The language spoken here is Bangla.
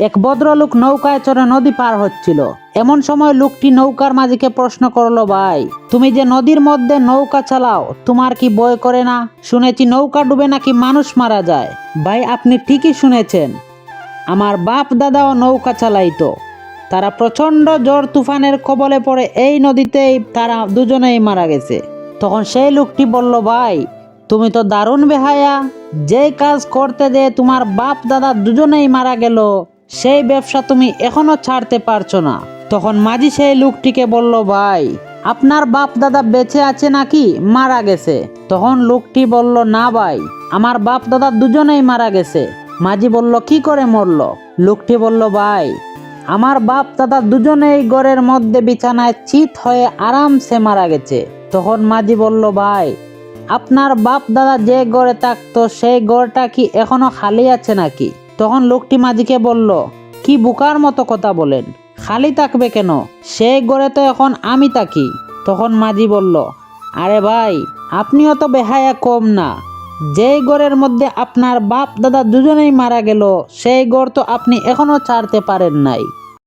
এক ভদ্রলোক নৌকায় চড়ে নদী পার হচ্ছিল। এমন সময় লোকটি নৌকার মাঝিকে প্রশ্ন করল, ভাই, তুমি যে নদীর মধ্যে নৌকা চালাও, তোমার কি ভয় করে না? শুনেছি নৌকা ডুবে নাকি মানুষ মারা যায়। ভাই, আপনি ঠিকই শুনেছেন। আমার বাপ দাদাও নৌকা চালাইতো। তারা প্রচণ্ড জ্বর তুফানের কবলে পড়ে এই নদীতেই তারা দুজনেই মারা গেছে। তখন সেই লোকটি বলল, ভাই, তুমি তো দারুণ বেহায়া। যে কাজ করতে যে তোমার বাপ দাদা দুজনেই মারা গেল সেই ব্যবসা তুমি এখনও ছাড়তে পারছ না। তখন মাঝি সেই লোকটিকে বলল, ভাই, আপনার বাপ দাদা বেঁচে আছে নাকি? মারা গেছে। তখন লোকটি বলল, না ভাই, আমার বাপ দাদা দুজনেই মারা গেছে। মাঝি বলল, কি করে মরল? লোকটি বলল, ভাই, আমার বাপ দাদা দুজনেই ঘরের মধ্যে বিছানায় চিত হয়ে আরামসে মারা গেছে। তখন মাঝি বলল, ভাই, আপনার বাপ দাদা যে গড়ে থাকতো, সেই গড়টা কি এখনও খালি আছে নাকি? তখন লোকটি মাঝিকে বলল, কি বুকার মতো কথা বলেন? খালি থাকবে কেন? সেই গড়ে তো এখন আমি থাকি। তখন মাঝি বলল, আরে ভাই, আপনিও তো বেহায়া কম না। যেই গড়ের মধ্যে আপনার বাপ দাদা দুজনেই মারা গেল, সেই গড় তো আপনি এখনও ছাড়তে পারেন নাই।